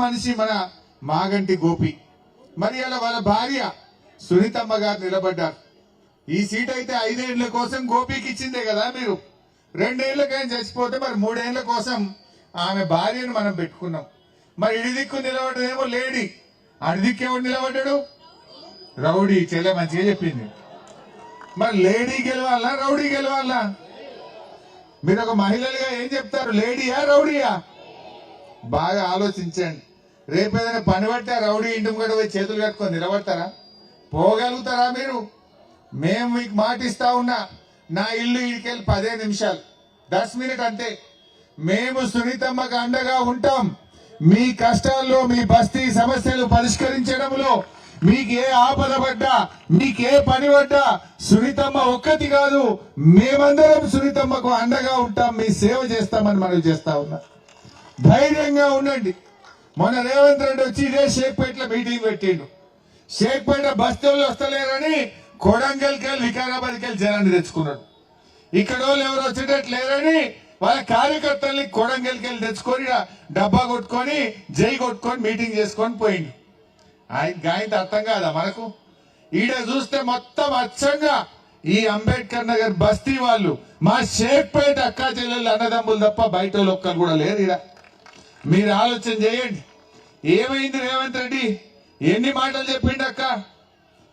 మనిషి మన మాగంటి గోపి. మరి అలా వాళ్ళ భార్య సునీతమ్మ గారు నిలబడ్డారు. ఈ సీట్ అయితే ఐదేళ్ళ కోసం గోపికి ఇచ్చిందే కదా మీరు. రెండేళ్ళకైనా చచ్చిపోతే మరి మూడేళ్ళ కోసం ఆమె భార్యను మనం పెట్టుకున్నాం. మరి ఇడి దిక్కు నిలబడ్డదేమో లేడీ. అడి దిక్కు ఎవడు నిలబడ్డాడు? రౌడీ. చెల్లె మంచిగా చెప్పింది. మరి లేడీ గెలవాలా రౌడీ గెలవాలా? మీరు ఒక మహిళలుగా ఏం చెప్తారు? లేడీయా రౌడీయా? బాగా ఆలోచించండి. రేపు ఏదైనా పని పడితే రౌడీ ఇంటి కూడా పోయి చేతులు కట్టుకొని నిలబడతారా? పోగలుగుతారా మీరు? మేము మీకు మాటిస్తా ఉన్నా నా ఇల్లు ఇడికెళ్ళి పదే నిమిషాలు. దస్ మినిట్ అంతే. మేము సునీతమ్మకు అండగా ఉంటాం. మీ కష్టాల్లో మీ బస్తీ సమస్యలు పరిష్కరించడంలో మీకు ఏ ఆపద పడ్డా మీకు ఏ పని పడ్డా సునీతమ్మ ఒక్కటి కాదు మేమందరం సునీతమ్మకు అండగా ఉంటాం మీ సేవ చేస్తామని మనం చేస్తా ఉన్నా. ధైర్యంగా ఉండండి. మొన్న రేవంత్ రెడ్డి వచ్చి ఇదే షేక్పేటలో మీటింగ్ పెట్టిండు. షేక్పేట బస్తీలు వస్తలేరని కొడంగల్కి వెళ్ళి వికారాబాద్కి వెళ్ళి జనాన్ని తెచ్చుకున్నాడు. ఇక్కడ వాళ్ళు ఎవరు వచ్చేటట్టు లేరని వాళ్ళ కార్యకర్తల్ని కొడంగల్కి వెళ్ళి తెచ్చుకొని డబ్బా కొట్టుకొని జై కొట్టుకొని మీటింగ్ చేసుకొని పోయిండు. ఆయన గాయంత అర్థం కాదా మనకు? ఈడ చూస్తే మొత్తం అచ్చంగా ఈ అంబేద్కర్ నగర్ బస్తీ వాళ్ళు మా షేక్పేట అక్కా చెల్లెళ్ళు అన్నదమ్ములు తప్ప బయట వాళ్ళు ఒక్కరు కూడా లేరు ఈడ. మీరు ఆలోచన చేయండి. ఏమైంది రేవంత్ రెడ్డి? ఎన్ని మాటలు చెప్పిండు అక్క?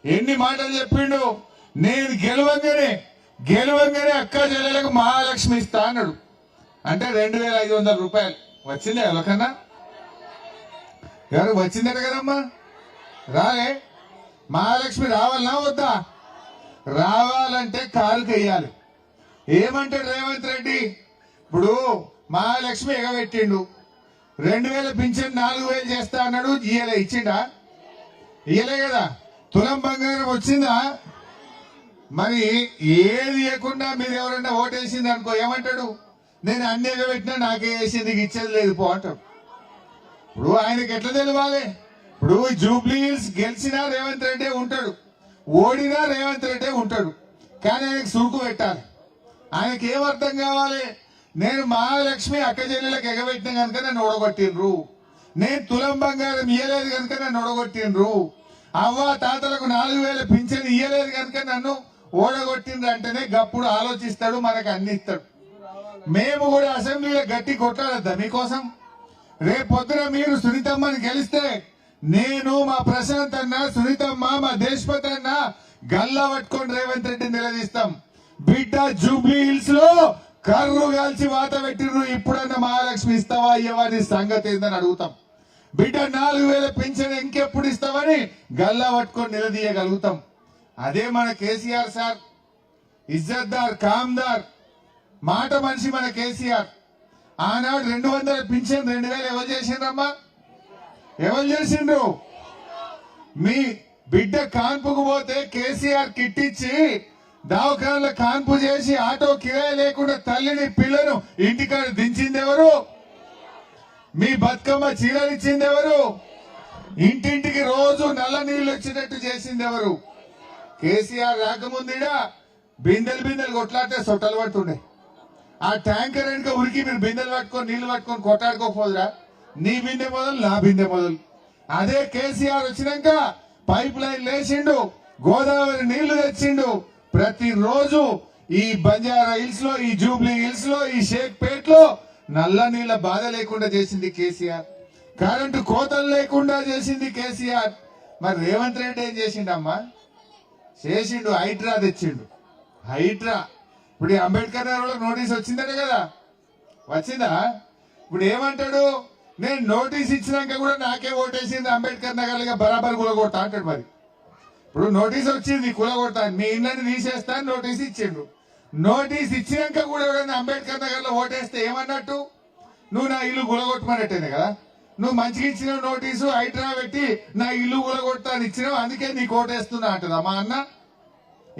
ఎన్ని మాటలు చెప్పిండు? నేను గెలవంగానే గెలవంగానే అక్క చెల్లెలకు మహాలక్ష్మి ఇస్తా అన్నాడు. అంటే రెండు వేల ఐదు వందల రూపాయలు వచ్చిందే ఎవరికన్నా? ఎవరు వచ్చిందట కదమ్మా? రాలే. మహాలక్ష్మి రావాలనా వద్దా? రావాలంటే కాలుకి వేయాలి ఏమంటాడు రేవంత్ రెడ్డి? ఇప్పుడు మహాలక్ష్మి ఎగబెట్టిండు. రెండు వేల పింఛన్ నాలుగు వేలు చేస్తా అన్నాడు. ఇయ్యలే ఇచ్చిండా? ఇయ్యలే కదా. తులం బంగారం వచ్చిందా? మరి ఏది ఇవ్వకుండా మీరు ఎవరైనా ఓటేసింది అనుకో ఏమంటాడు? నేను అన్ని ఎగబెట్టినా నాకే వేసింది ఇచ్చేది లేదు పో అంటాడు. ఇప్పుడు ఆయనకి ఎట్లా తెలివాలి? ఇప్పుడు జూబ్లీ హిల్స్ గెలిచినా రేవంత్ రెడ్డి ఉంటాడు. ఓడినా రేవంత్ రెడ్డి ఉంటాడు. కానీ ఆయనకి సురుకు పెట్టాలి. ఆయనకి ఏం అర్థం కావాలి? నేను మహాలక్ష్మి అక్క చెల్లెలకు ఎగబెట్టిన కనుక నన్ను ఓడగొట్టిండ్రు. నేను తులం బంగారం ఇయ్యలేదు కనుక నన్ను ఓడగొట్టిండ్రు. అవ్వ తాతలకు నాలుగు వేల పింఛను ఇయ్యలేదు కనుక నన్ను ఓడగొట్టిండ్రు అంటేనే గప్పుడు ఆలోచిస్తాడు మనకు అన్ని ఇస్తాడు. మేము కూడా అసెంబ్లీలో గట్టి కొట్టాలద్దా మీకోసం? రేపు పొద్దున మీరు సునీతమ్మని గెలిస్తే నేను మా ప్రశాంత్ అన్న సునీతమ్మ మా దేశపతి అన్న గల్లా పట్టుకొని రేవంత్ రెడ్డి నిలదీస్తాం. బిడ్డ జూబ్లీ హిల్స్లో కర్రు కాల్చి వాత పెట్టిర్రు ఇప్పుడన్నా మహాలక్ష్మి ఇస్తావా ఇవ్వవా నీ సంగతి ఏందని అడుగుతాం. బిడ్డ నాలుగు వేల పెన్షన్ ఇంకెప్పుడు ఇస్తావని గల్లా పట్టుకొని నిలదీయగలుగుతాం. అదే మన కేసీఆర్ సార్ ఇజ్జత్దార్ కామ్దార్ మాట మనిషి మన కేసీఆర్. ఆనాడు రెండు వందల పింఛన్ రెండు వేలు ఎవరు చేసిండ్రమ్మా? ఎవరు చేసిండ్రు? మీ బిడ్డ కాన్పుకు పోతే కేసీఆర్ కిట్ ఇచ్చి దవాఖానలో కాన్పు చేసి ఆటో కిరాయి లేకుండా తల్లిని పిల్లను ఇంటికాడ దించింది ఎవరు మీ బతుకమ్మ చీరలు ఇచ్చింది ఎవరు ఇంటింటికి రోజు నల్ల నీళ్ళు వచ్చినట్టు చేసింది ఎవరు కేసీఆర్ రాకముందుడా బిందెలు బిందెలు కొట్లాడితే సొట్టలు పట్టుండే ఆ ట్యాంకర్ వెనుక ఉరికి మీరు బిందెలు పట్టుకొని నీళ్ళు పట్టుకొని కొట్టాడుకోకపోదురా నీ బిందె మొదలు నా బిందె మొదలు. అదే కేసీఆర్ వచ్చినాక పైప్ లైన్ లేచిండు గోదావరి నీళ్ళు తెచ్చిండు ప్రతిరోజు ఈ బంజారా హిల్స్లో ఈ జూబ్లీ హిల్స్లో ఈ షేక్ పేట్లో నల్ల నీళ్ళ బాధ లేకుండా చేసింది కేసీఆర్. కరెంటు కోతలు లేకుండా చేసింది కేసీఆర్. మరి రేవంత్ రెడ్డి ఏం చేసిండమ్మా? చేసిండు హైడ్రా తెచ్చిండు. హైడ్రా. ఇప్పుడు ఈ అంబేద్కర్ గారు నోటీస్ వచ్చిందట కదా. వచ్చిందా? ఇప్పుడు ఏమంటాడు? నేను నోటీస్ ఇచ్చినాక కూడా నాకే ఓటేసింది అంబేద్కర్ నగర్లుగా బరాబర్ కూడా కొట్ట అంటాడు మరి. ఇప్పుడు నోటీస్ వచ్చింది కూలగొడతా మీ ఇళ్ళని తీసేస్తా నోటీస్ ఇచ్చిండు. నోటీస్ ఇచ్చినాక కూడా ఎవడన్నా అంబేద్కర్ నగర్లో ఓటేస్తే ఏమన్నట్టు? నువ్వు నా ఇల్లు గులగొట్టమన్నట్టేనే కదా? నువ్వు మంచిగా ఇచ్చిన నోటీసు హైడ్రా పెట్టి నా ఇల్లు గులగొడతాను అని ఇచ్చినావు అందుకే నీకు ఓటేస్తున్నా అంటదా మా అన్న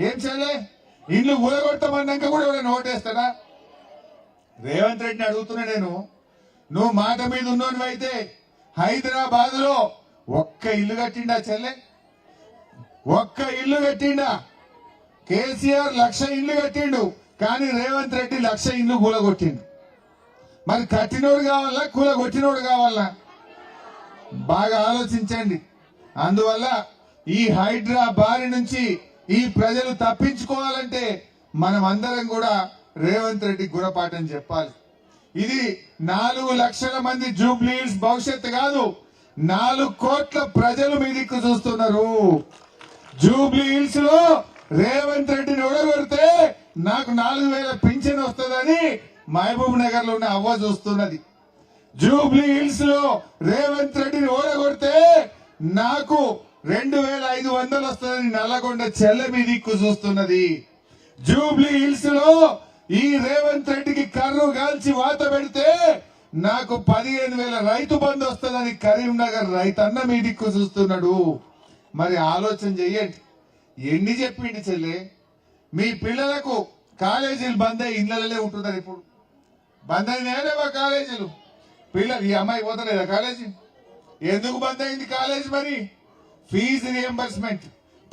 ఏం చేయలే? ఇల్లు గులగొట్టమన్నాక కూడా ఎవరైనా ఓటేస్తాడా రేవంత్ రెడ్డిని అడుగుతున్నా నేను. నువ్వు మాట మీద ఉన్నోని అయితే హైదరాబాద్లో ఒక్క ఇల్లు కట్టిండా చెల్లె? ఒక్క ఇల్లు కట్టిండా. కేసీఆర్ లక్ష ఇల్లు కట్టిండు. కానీ రేవంత్ రెడ్డి లక్ష ఇల్లు కూలగొట్టిండు. మరి కట్టినోడు కావాలా కూలగొట్టినోడు కావాలా? బాగా ఆలోచించండి. అందువల్ల ఈ హైడ్రా బారి నుంచి ఈ ప్రజలు తప్పించుకోవాలంటే మనం అందరం కూడా రేవంత్ రెడ్డి గురపాఠం చెప్పాలి. ఇది నాలుగు లక్షల మంది జూబ్లీస్ భవిష్యత్తు కాదు నాలుగు కోట్ల ప్రజలు మీ దిక్కు చూస్తున్నారు. జూబ్లీ హిల్స్లో రేవంత్ రెడ్డిని ఓడగొడితే నాకు నాలుగు వేల పింఛన్ వస్తుందని మహబూబ్ నగర్లో ఉన్న అవ్వ చూస్తున్నది. జూబ్లీ హిల్స్లో రేవంత్ రెడ్డిని ఓడగొడితే నాకు రెండు వేల ఐదు వందలు వస్తుందని నల్లగొండ చెల్ల మీ దిక్కు చూస్తున్నది. జూబ్లీ హిల్స్లో ఈ రేవంత్ రెడ్డికి కర్రు కాల్చి వాత పెడితే నాకు పదిహేను వేల రైతు బంధు వస్తుందని కరీంనగర్ రైతన్న మీ దిక్కు చూస్తున్నాడు. మరి ఆలోచన చెయ్యండి. ఎన్ని చెప్పిండి చెల్లె? మీ పిల్లలకు కాలేజీలు బంద్ అయ్యి ఇళ్ళలే ఉంటున్నారు ఇప్పుడు. బంద్ అయినాయా కాలేజీలు? పిల్లలు ఈ అమ్మాయి పోతలేదా కాలేజీ? ఎందుకు బంద్ అయింది కాలేజీ మరి? ఫీజు రియంబర్స్మెంట్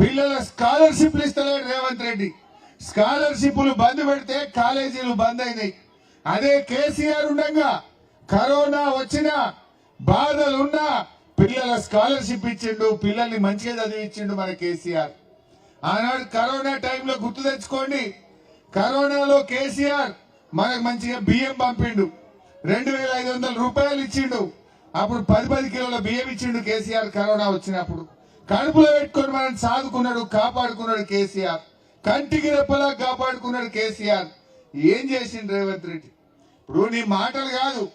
పిల్లల స్కాలర్షిప్లు ఇస్తలేడు రేవంత్ రెడ్డి. స్కాలర్షిప్లు బంద్ పెడితే కాలేజీలు బంద్ అయినాయి. అదే కేసీఆర్ ఉండగా కరోనా వచ్చినా బాధలున్నా పిల్లల స్కాలర్షిప్ ఇచ్చిండు పిల్లల్ని మంచిగా చదివించిండు మన కేసీఆర్. ఆనాడు కరోనా టైంలో గుర్తు తెచ్చుకోండి. కరోనాలో కేసీఆర్ మనకు మంచిగా బియ్యం పంపిండు. రెండు వేల ఐదు వందల రూపాయలు ఇచ్చిండు. అప్పుడు పది పది కిలోల బియ్యం ఇచ్చిండు కేసీఆర్ కరోనా వచ్చినప్పుడు. కడుపులో పెట్టుకొని మనం సాదుకున్నాడు కాపాడుకున్నాడు కేసీఆర్. కంటికి రెప్పలా కాపాడుకున్నాడు కేసీఆర్. ఏం చేసిండు రేవంత్ రెడ్డి? ఇప్పుడు నీ మాటలు కాదు.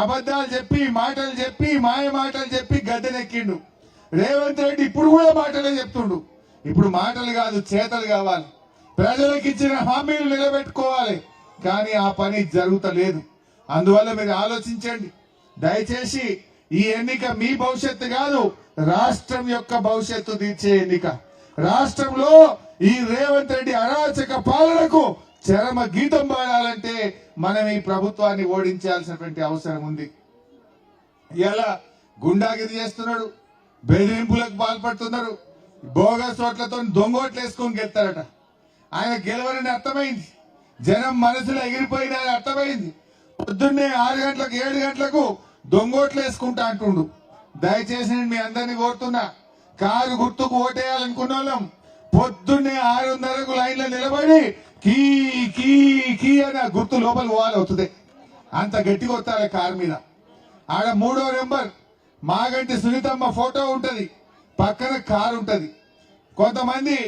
అబద్ధాలు చెప్పి మాటలు చెప్పి మాయ మాటలు చెప్పి గద్దెనెక్కిండు. రేవంత్ రెడ్డి ఇప్పుడు కూడా మాటలే చెప్తుండు. ఇప్పుడు మాటలు కాదు చేతలు కావాలి. ప్రజలకు ఇచ్చిన హామీలు నిలబెట్టుకోవాలి. కానీ ఆ పని జరుగుతలేదు. అందువల్ల మీరు ఆలోచించండి. దయచేసి ఈ ఎన్నిక మీ భవిష్యత్తు కాదు రాష్ట్రం యొక్క భవిష్యత్తు తీర్చే ఎన్నిక. రాష్ట్రంలో ఈ రేవంత్ రెడ్డి అరాచక పాలనకు చరమ గీతం పాడాలంటే మనం ఈ ప్రభుత్వాన్ని ఓడించాల్సినటువంటి అవసరం ఉంది. ఇలా గుండాగిరి చేస్తున్నాడు బెదిరింపులకు పాల్పడుతున్నాడు బోగస్ ఓట్లతో దొంగోట్లు వేసుకొని గెలుతారట ఆయన గెలవరని అర్థమైంది. జనం మనసులో ఎగిరిపోయిన అర్థమైంది. పొద్దున్నే ఆరు గంటలకు ఏడు గంటలకు దొంగోట్లు వేసుకుంటా అంటుండు. దయచేసి నేను మీ అందరినీ కోరుతున్నా కారు గుర్తుకు ఓటేయాలనుకున్న వాళ్ళం పొద్దున్నే ఆరున్నరకు లైన్లో నిలబడి కీ కీ కీ అని ఆ గుర్తు లోపల పోవాలి అవుతుంది. అంత గట్టిగా వస్తారు కారు మీద. ఆడ మూడో నెంబర్ మాగంటి సునీతమ్మ ఫోటో ఉంటది. పక్కన కారు ఉంటది. కొంతమంది